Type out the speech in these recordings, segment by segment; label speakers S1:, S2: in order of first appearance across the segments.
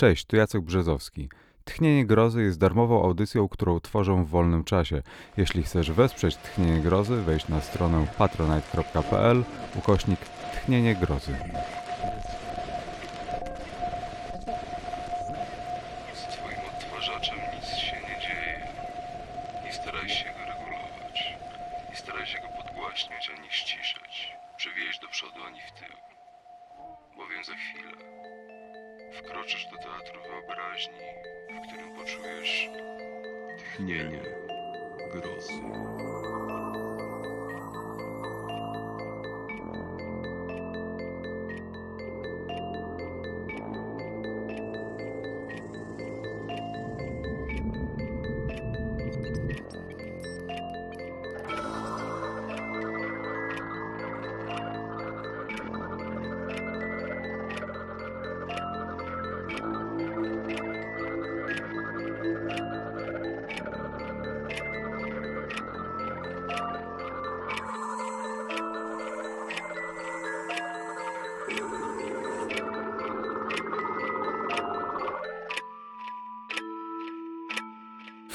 S1: Cześć, tu Jacek Brzezowski. Tchnienie Grozy jest darmową audycją, którą tworzę w wolnym czasie. Jeśli chcesz wesprzeć Tchnienie Grozy, wejdź na stronę patronite.pl ukośnik Tchnienie Grozy.
S2: Wkroczysz do teatru wyobraźni, w którym poczujesz tchnienie grozy.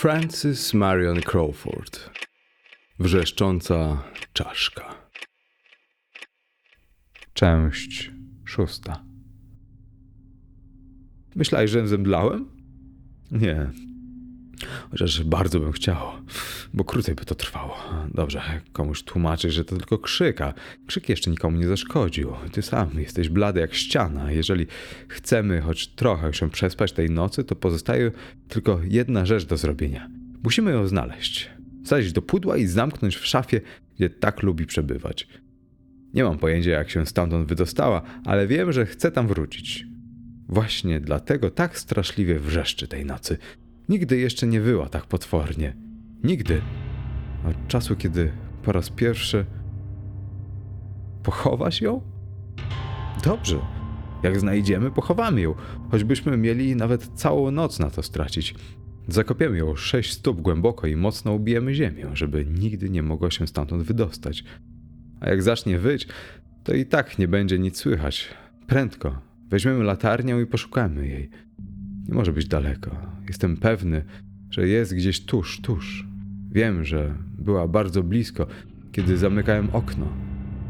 S3: Francis Marion Crawford. Wrzeszcząca czaszka.
S1: Część szósta.
S3: Myślałeś, że zemdlałem? Nie. Chociaż bardzo bym chciał, bo krócej by to trwało. Dobrze, komuś tłumaczysz, że to tylko krzyk, a krzyk jeszcze nikomu nie zaszkodził. Ty sam jesteś blady jak ściana. Jeżeli chcemy choć trochę się przespać tej nocy, to pozostaje tylko jedna rzecz do zrobienia. Musimy ją znaleźć. Wsadzić do pudła i zamknąć w szafie, gdzie tak lubi przebywać. Nie mam pojęcia, jak się stamtąd wydostała, ale wiem, że chce tam wrócić. Właśnie dlatego tak straszliwie wrzeszczy tej nocy. Nigdy jeszcze nie wyła tak potwornie. Nigdy. Od czasu, kiedy po raz pierwszy. Pochowasz ją? Dobrze. Jak znajdziemy, pochowamy ją, choćbyśmy mieli nawet całą noc na to stracić. Zakopiemy ją sześć stóp głęboko i mocno ubijemy ziemię, żeby nigdy nie mogła się stamtąd wydostać. A jak zacznie wyć, to i tak nie będzie nic słychać. Prędko. Weźmiemy latarnię i poszukamy jej. Nie może być daleko. Jestem pewny, że jest gdzieś tuż, tuż. Wiem, że była bardzo blisko, kiedy zamykałem okno.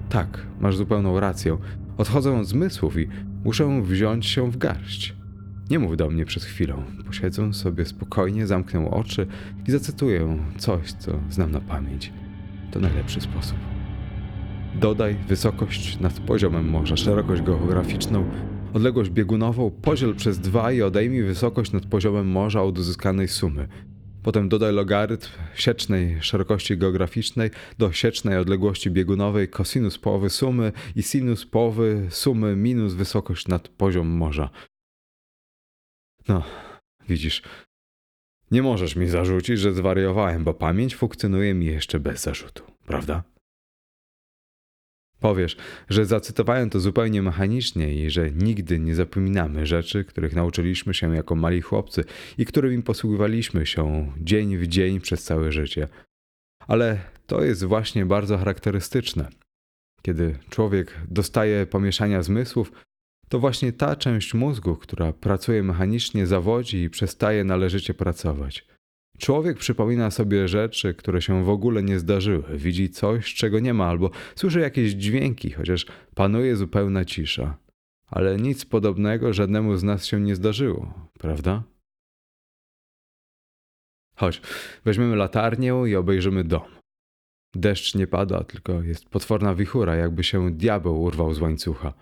S3: Tak, masz zupełną rację. Odchodzę od zmysłów i muszę wziąć się w garść. Nie mów do mnie przez chwilę. Posiedzę sobie spokojnie, zamknę oczy i zacytuję coś, co znam na pamięć. To najlepszy sposób. Dodaj wysokość nad poziomem morza, szerokość geograficzną, odległość biegunową, podziel przez dwa i odejmij wysokość nad poziomem morza od uzyskanej sumy. Potem dodaj logarytm siecznej szerokości geograficznej do siecznej odległości biegunowej kosinus połowy sumy i sinus połowy sumy minus wysokość nad poziom morza. No, widzisz, nie możesz mi zarzucić, że zwariowałem, bo pamięć funkcjonuje mi jeszcze bez zarzutu, prawda? Powiesz, że zacytowałem to zupełnie mechanicznie i że nigdy nie zapominamy rzeczy, których nauczyliśmy się jako mali chłopcy i którymi posługiwaliśmy się dzień w dzień przez całe życie. Ale to jest właśnie bardzo charakterystyczne. Kiedy człowiek dostaje pomieszania zmysłów, to właśnie ta część mózgu, która pracuje mechanicznie, zawodzi i przestaje należycie pracować. Człowiek przypomina sobie rzeczy, które się w ogóle nie zdarzyły, widzi coś, czego nie ma, albo słyszy jakieś dźwięki, chociaż panuje zupełna cisza. Ale nic podobnego żadnemu z nas się nie zdarzyło, prawda? Chodź, weźmiemy latarnię i obejrzymy dom. Deszcz nie pada, tylko jest potworna wichura, jakby się diabeł urwał z łańcucha.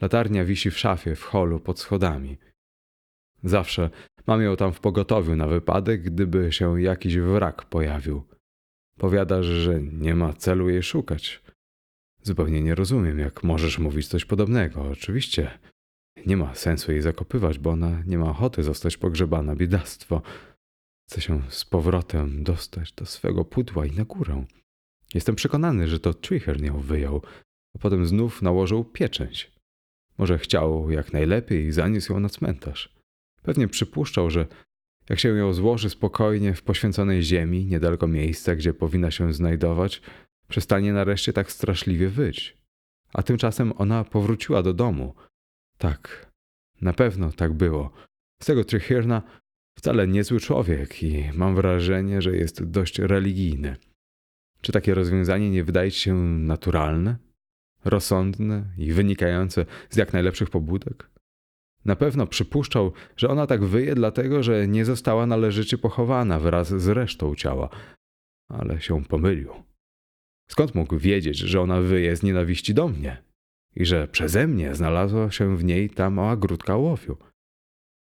S3: Latarnia wisi w szafie, w holu, pod schodami. Zawsze mam ją tam w pogotowiu na wypadek, gdyby się jakiś wrak pojawił. Powiadasz, że nie ma celu jej szukać. Zupełnie nie rozumiem, jak możesz mówić coś podobnego. Oczywiście nie ma sensu jej zakopywać, bo ona nie ma ochoty zostać pogrzebana. Biedactwo. Chce się z powrotem dostać do swego pudła i na górę. Jestem przekonany, że to Tricher ją wyjął, a potem znów nałożył pieczęć. Może chciał jak najlepiej i zaniósł ją na cmentarz. Pewnie przypuszczał, że jak się ją złoży spokojnie w poświęconej ziemi, niedaleko miejsca, gdzie powinna się znajdować, przestanie nareszcie tak straszliwie wyć. A tymczasem ona powróciła do domu. Tak, na pewno tak było. Z tego Trehirna wcale niezły człowiek i mam wrażenie, że jest dość religijny. Czy takie rozwiązanie nie wydaje ci się naturalne, rozsądne i wynikające z jak najlepszych pobudek? Na pewno przypuszczał, że ona tak wyje dlatego, że nie została należycie pochowana wraz z resztą ciała, ale się pomylił. Skąd mógł wiedzieć, że ona wyje z nienawiści do mnie i że przeze mnie znalazła się w niej ta mała grudka ołowiu?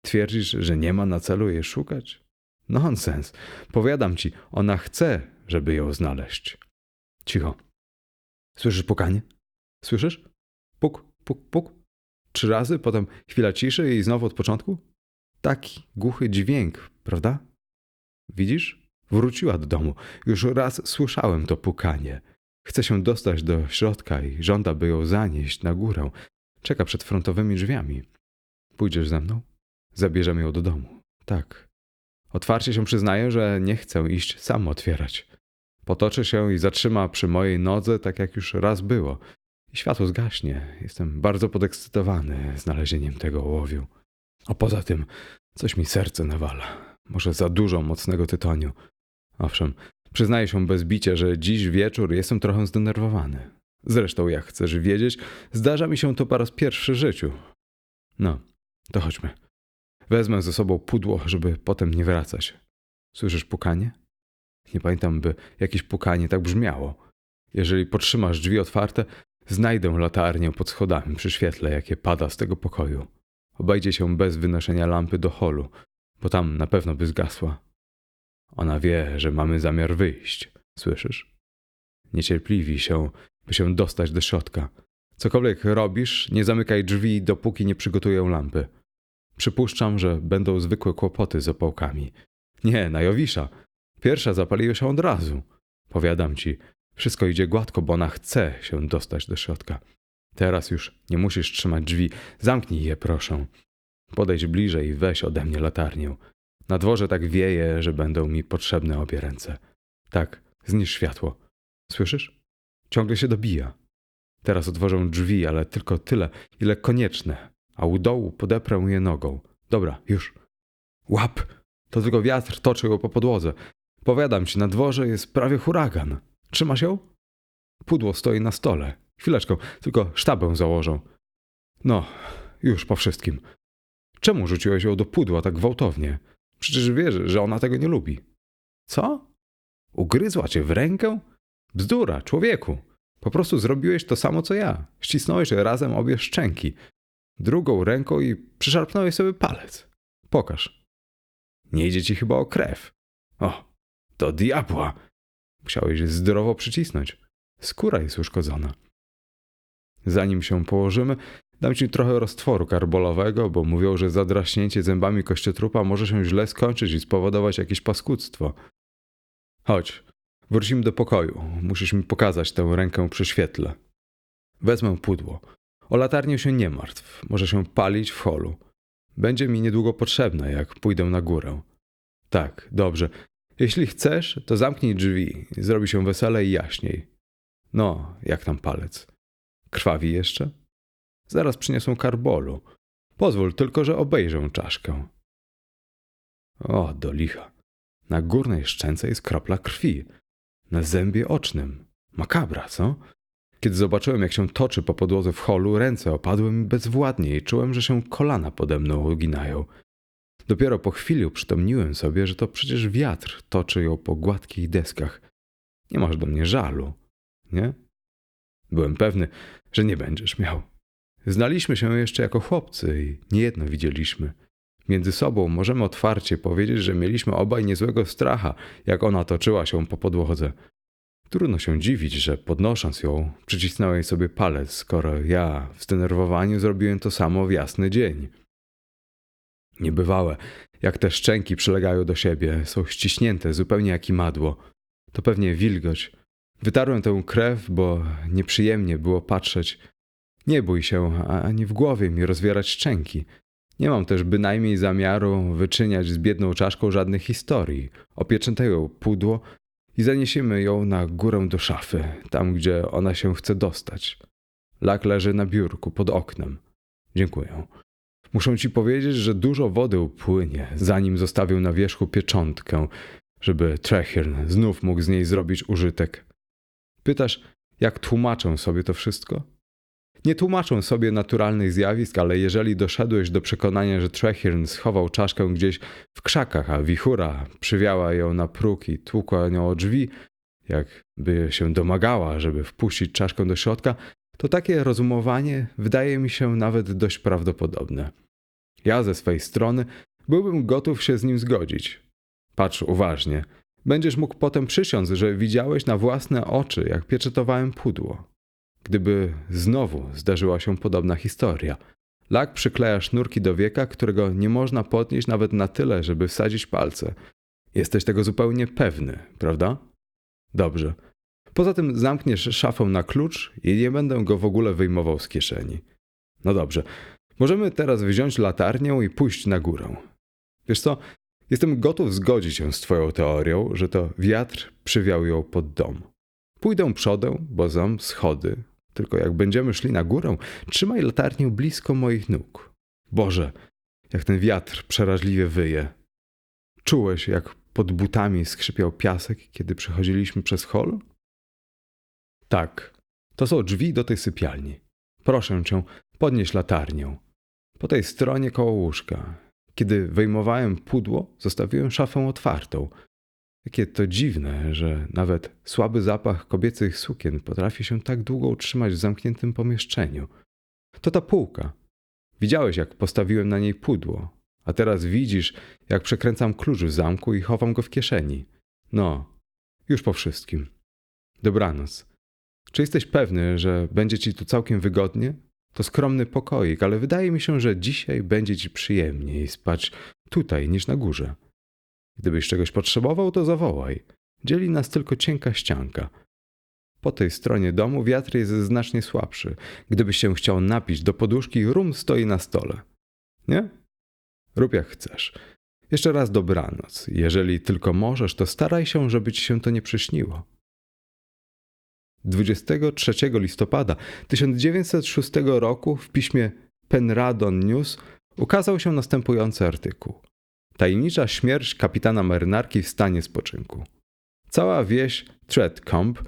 S3: Twierdzisz, że nie ma na celu jej szukać? Nonsens. Powiadam ci, ona chce, żeby ją znaleźć. Cicho. Słyszysz pukanie? Słyszysz? Puk, puk, puk. Trzy razy, potem chwila ciszy i znowu od początku? Taki głuchy dźwięk, prawda? Widzisz? Wróciła do domu. Już raz słyszałem to pukanie. Chce się dostać do środka i żąda, by ją zanieść na górę. Czeka przed frontowymi drzwiami. Pójdziesz ze mną? Zabierzemy ją do domu. Tak. Otwarcie się przyznaję, że nie chcę iść sam otwierać. Potoczy się i zatrzyma przy mojej nodze, tak jak już raz było. Światło zgaśnie. Jestem bardzo podekscytowany znalezieniem tego ołowiu. A poza tym, coś mi serce nawala. Może za dużo mocnego tytoniu. Owszem, przyznaję się bez bicia, że dziś wieczór jestem trochę zdenerwowany. Zresztą, jak chcesz wiedzieć, zdarza mi się to po raz pierwszy w życiu. No, to chodźmy. Wezmę ze sobą pudło, żeby potem nie wracać. Słyszysz pukanie? Nie pamiętam, by jakieś pukanie tak brzmiało. Jeżeli potrzymasz drzwi otwarte, znajdę latarnię pod schodami przy świetle, jakie pada z tego pokoju. Obejdzie się bez wynoszenia lampy do holu, bo tam na pewno by zgasła. Ona wie, że mamy zamiar wyjść. Słyszysz? Niecierpliwi się, by się dostać do środka. Cokolwiek robisz, nie zamykaj drzwi, dopóki nie przygotuję lampy. Przypuszczam, że będą zwykłe kłopoty z opałkami. Nie, na Jowisza. Pierwsza zapaliła się od razu. Powiadam ci, wszystko idzie gładko, bo ona chce się dostać do środka. Teraz już nie musisz trzymać drzwi. Zamknij je, proszę. Podejdź bliżej i weź ode mnie latarnię. Na dworze tak wieje, że będą mi potrzebne obie ręce. Tak, znisz światło. Słyszysz? Ciągle się dobija. Teraz otworzę drzwi, ale tylko tyle, ile konieczne, a u dołu podeprę je nogą. Dobra, już. Łap! To tylko wiatr toczy ją po podłodze. Powiadam ci, na dworze jest prawie huragan. Trzymasz ją? Pudło stoi na stole. Chwileczkę, tylko sztabę założę. No, już po wszystkim. Czemu rzuciłeś ją do pudła tak gwałtownie? Przecież wiesz, że ona tego nie lubi. Co? Ugryzła cię w rękę? Bzdura, człowieku. Po prostu zrobiłeś to samo co ja. Ścisnąłeś razem obie szczęki. Drugą ręką i przyszarpnąłeś sobie palec. Pokaż. Nie idzie ci chyba o krew. O, to diabła. Musiałeś zdrowo przycisnąć. Skóra jest uszkodzona. Zanim się położymy, dam ci trochę roztworu karbolowego, bo mówią, że zadraśnięcie zębami kościotrupa może się źle skończyć i spowodować jakieś paskudztwo. Chodź, wrócimy do pokoju. Musisz mi pokazać tę rękę przy świetle. Wezmę pudło. O latarnię się nie martw. Może się palić w holu. Będzie mi niedługo potrzebna, jak pójdę na górę. Tak, dobrze. Jeśli chcesz, to zamknij drzwi. Zrobi się wesele i jaśniej. No, jak tam palec? Krwawi jeszcze? Zaraz przyniosą karbolu. Pozwól tylko, że obejrzę czaszkę. O, do licha. Na górnej szczęce jest kropla krwi. Na zębie ocznym. Makabra, co? Kiedy zobaczyłem, jak się toczy po podłodze w holu, ręce opadły mi bezwładnie i czułem, że się kolana pode mną uginają. Dopiero po chwili uprzytomniłem sobie, że to przecież wiatr toczy ją po gładkich deskach. Nie masz do mnie żalu, nie? Byłem pewny, że nie będziesz miał. Znaliśmy się jeszcze jako chłopcy i niejedno widzieliśmy. Między sobą możemy otwarcie powiedzieć, że mieliśmy obaj niezłego stracha, jak ona toczyła się po podłodze. Trudno się dziwić, że podnosząc ją, przycisnąłem sobie palec, skoro ja w zdenerwowaniu zrobiłem to samo w jasny dzień. Niebywałe, jak te szczęki przylegają do siebie, są ściśnięte zupełnie jak imadło. To pewnie wilgoć. Wytarłem tę krew, bo nieprzyjemnie było patrzeć. Nie bój się, ani w głowie mi rozwierać szczęki. Nie mam też bynajmniej zamiaru wyczyniać z biedną czaszką żadnych historii. Opieczętuję ją pudło i zaniesiemy ją na górę do szafy, tam gdzie ona się chce dostać. Lak leży na biurku pod oknem. Dziękuję. Muszę ci powiedzieć, że dużo wody upłynie, zanim zostawię na wierzchu pieczątkę, żeby Trechirn znów mógł z niej zrobić użytek. Pytasz, jak tłumaczę sobie to wszystko? Nie tłumaczę sobie naturalnych zjawisk, ale jeżeli doszedłeś do przekonania, że Trechirn schował czaszkę gdzieś w krzakach, a wichura przywiała ją na próg i tłukła nią o drzwi, jakby się domagała, żeby wpuścić czaszkę do środka, to takie rozumowanie wydaje mi się nawet dość prawdopodobne. Ja ze swej strony byłbym gotów się z nim zgodzić. Patrz uważnie. Będziesz mógł potem przysiąc, że widziałeś na własne oczy, jak pieczętowałem pudło. Gdyby znowu zdarzyła się podobna historia. Lak przykleja sznurki do wieka, którego nie można podnieść nawet na tyle, żeby wsadzić palce. Jesteś tego zupełnie pewny, prawda? Dobrze. Poza tym zamkniesz szafę na klucz i nie będę go w ogóle wyjmował z kieszeni. No dobrze. Możemy teraz wziąć latarnię i pójść na górę. Wiesz co? Jestem gotów zgodzić się z Twoją teorią, że to wiatr przywiał ją pod dom. Pójdę przodem, bo znam schody. Tylko jak będziemy szli na górę, trzymaj latarnię blisko moich nóg. Boże, jak ten wiatr przeraźliwie wyje. Czułeś, jak pod butami skrzypiał piasek, kiedy przechodziliśmy przez hol? Tak, to są drzwi do tej sypialni. Proszę cię, podnieś latarnię. Po tej stronie koło łóżka. Kiedy wyjmowałem pudło, zostawiłem szafę otwartą. Jakie to dziwne, że nawet słaby zapach kobiecych sukien potrafi się tak długo utrzymać w zamkniętym pomieszczeniu. To ta półka. Widziałeś, jak postawiłem na niej pudło, a teraz widzisz, jak przekręcam klucz w zamku i chowam go w kieszeni. No, już po wszystkim. Dobranoc. Czy jesteś pewny, że będzie ci tu całkiem wygodnie? To skromny pokoik, ale wydaje mi się, że dzisiaj będzie ci przyjemniej spać tutaj niż na górze. Gdybyś czegoś potrzebował, to zawołaj. Dzieli nas tylko cienka ścianka. Po tej stronie domu wiatr jest znacznie słabszy. Gdybyś się chciał napić do poduszki, rum stoi na stole. Nie? Rób jak chcesz. Jeszcze raz dobranoc. Jeżeli tylko możesz, to staraj się, żeby ci się to nie przyśniło. 23 listopada 1906 roku w piśmie Penradon News ukazał się następujący artykuł. Tajemnicza śmierć kapitana marynarki w stanie spoczynku. Cała wieś Threadcombe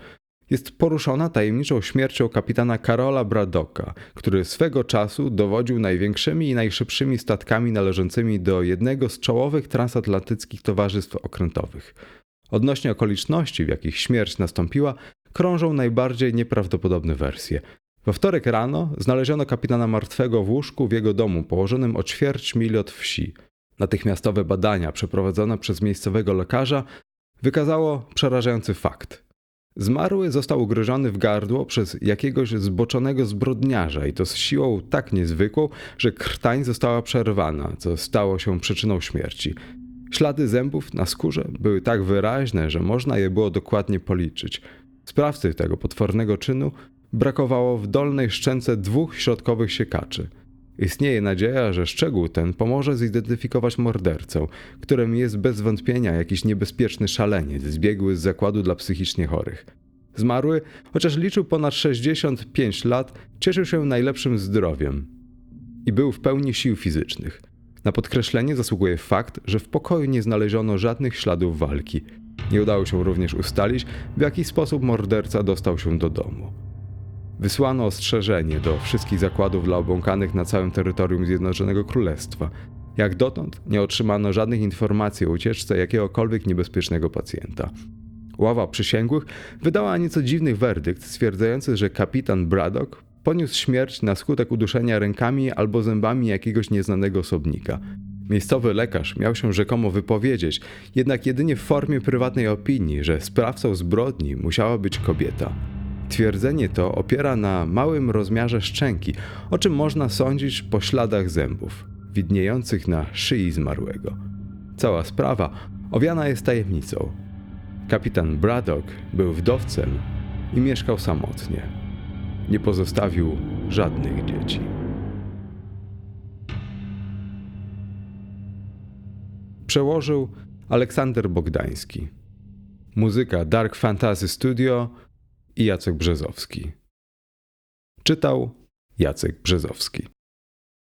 S3: jest poruszona tajemniczą śmiercią kapitana Karola Bradoka, który swego czasu dowodził największymi i najszybszymi statkami należącymi do jednego z czołowych transatlantyckich towarzystw okrętowych. Odnośnie okoliczności, w jakich śmierć nastąpiła, krążą najbardziej nieprawdopodobne wersje. We wtorek rano znaleziono kapitana martwego w łóżku w jego domu, położonym o ćwierć mili od wsi. Natychmiastowe badania przeprowadzone przez miejscowego lekarza wykazało przerażający fakt. Zmarły został ugryziony w gardło przez jakiegoś zboczonego zbrodniarza i to z siłą tak niezwykłą, że krtań została przerwana, co stało się przyczyną śmierci. Ślady zębów na skórze były tak wyraźne, że można je było dokładnie policzyć. Sprawcy tego potwornego czynu brakowało w dolnej szczęce dwóch środkowych siekaczy. Istnieje nadzieja, że szczegół ten pomoże zidentyfikować mordercę, którym jest bez wątpienia jakiś niebezpieczny szaleniec zbiegły z zakładu dla psychicznie chorych. Zmarły, chociaż liczył ponad 65 lat, cieszył się najlepszym zdrowiem i był w pełni sił fizycznych. Na podkreślenie zasługuje fakt, że w pokoju nie znaleziono żadnych śladów walki. Nie udało się również ustalić, w jaki sposób morderca dostał się do domu. Wysłano ostrzeżenie do wszystkich zakładów dla obłąkanych na całym terytorium Zjednoczonego Królestwa. Jak dotąd nie otrzymano żadnych informacji o ucieczce jakiegokolwiek niebezpiecznego pacjenta. Ława przysięgłych wydała nieco dziwny werdykt, stwierdzający, że kapitan Braddock poniósł śmierć na skutek uduszenia rękami albo zębami jakiegoś nieznanego osobnika. Miejscowy lekarz miał się rzekomo wypowiedzieć, jednak jedynie w formie prywatnej opinii, że sprawcą zbrodni musiała być kobieta. Twierdzenie to opiera na małym rozmiarze szczęki, o czym można sądzić po śladach zębów, widniejących na szyi zmarłego. Cała sprawa owiana jest tajemnicą. Kapitan Braddock był wdowcem i mieszkał samotnie. Nie pozostawił żadnych dzieci. Przełożył Aleksander Bogdański. Muzyka Dark Fantasy Studio i Jacek Brzezowski. Czytał Jacek Brzezowski.